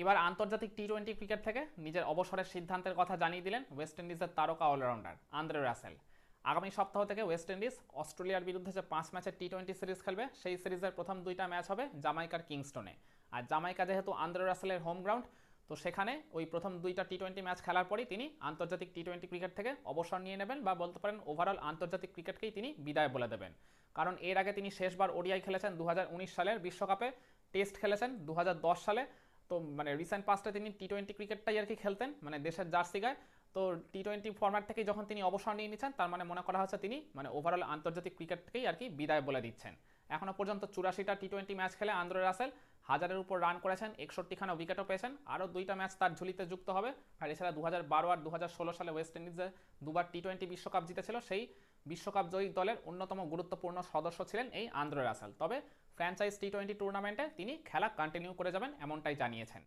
এবার আন্তর্জাতিক T twenty cricket থেকে নিজের অবসরের সিদ্ধান্তের কথা জানিয়ে দিলেন ওয়েস্ট ইন্ডিজের তারকা অলরাউন্ডার আন্দ্রে রাসেল। আগামী সপ্তাহ থেকে ওয়েস্ট ইন্ডিজ অস্ট্রেলিয়ার বিরুদ্ধে যে পাঁচ ম্যাচের টি টোয়েন্টি সিরিজ খেলবে, সেই সিরিজের প্রথম দুইটা ম্যাচ হবে জামাইকার কিংস্টনে। আর জামাইকা যেহেতু আন্দ্রে রাসেলের হোম গ্রাউন্ড তো সেখানে ওই প্রথম দুইটা টি টোয়েন্টি ম্যাচ খেলার পরই তিনি আন্তর্জাতিক টি টোয়েন্টি ক্রিকেট থেকে অবসর নিয়ে নেবেন বা বলতে পারেন ওভারঅল আন্তর্জাতিক ক্রিকেটকেই তিনি বিদায় বলে দেবেন। কারণ এর আগে তিনি শেষবার ওডিআই খেলেছেন দু হাজার উনিশ সালের বিশ্বকাপে, টেস্ট খেলেছেন দু হাজার দশ সালে তো মানে রিসেন্ট পাস্টে তিনি টি টোয়েন্টি ক্রিকেটটাই আর কি খেলতেন মানে দেশের জার্সি গায়ে। তো টি টোয়েন্টি ফর্ম্যাট থেকে যখন তিনি অবসর নিয়ে নিচ্ছেন, তার মানে মনে করা হচ্ছে তিনি মানে ওভারঅল আন্তর্জাতিক ক্রিকেট থেকেই আর কি বিদায় বলে দিচ্ছেন। এখনও পর্যন্ত চুরাশিটা টি টোয়েন্টি ম্যাচ খেলে আন্দ্রে রাসেল হাজারের উপর রান করেছেন, একষট্টিখানা উইকেটও পেয়েছেন। আরও দুইটা ম্যাচ তার ঝুলিতে যুক্ত হবে। আর এছাড়া দু হাজার বারো আর দু হাজার ষোলো সালে ওয়েস্ট ইন্ডিজে দুবার টি টোয়েন্টি বিশ্বকাপ জিতেছিল। সেই বিশ্বকাপ জয়ী দলের অন্যতম গুরুত্বপূর্ণ সদস্য ছিলেন এই আন্দ্রে রাসেল। তবে ফ্র্যাঞ্চাইজ টি টোয়েন্টি টুর্নামেন্টে তিনি খেলা কন্টিনিউ করে যাবেন, এমনটাই জানিয়েছেন।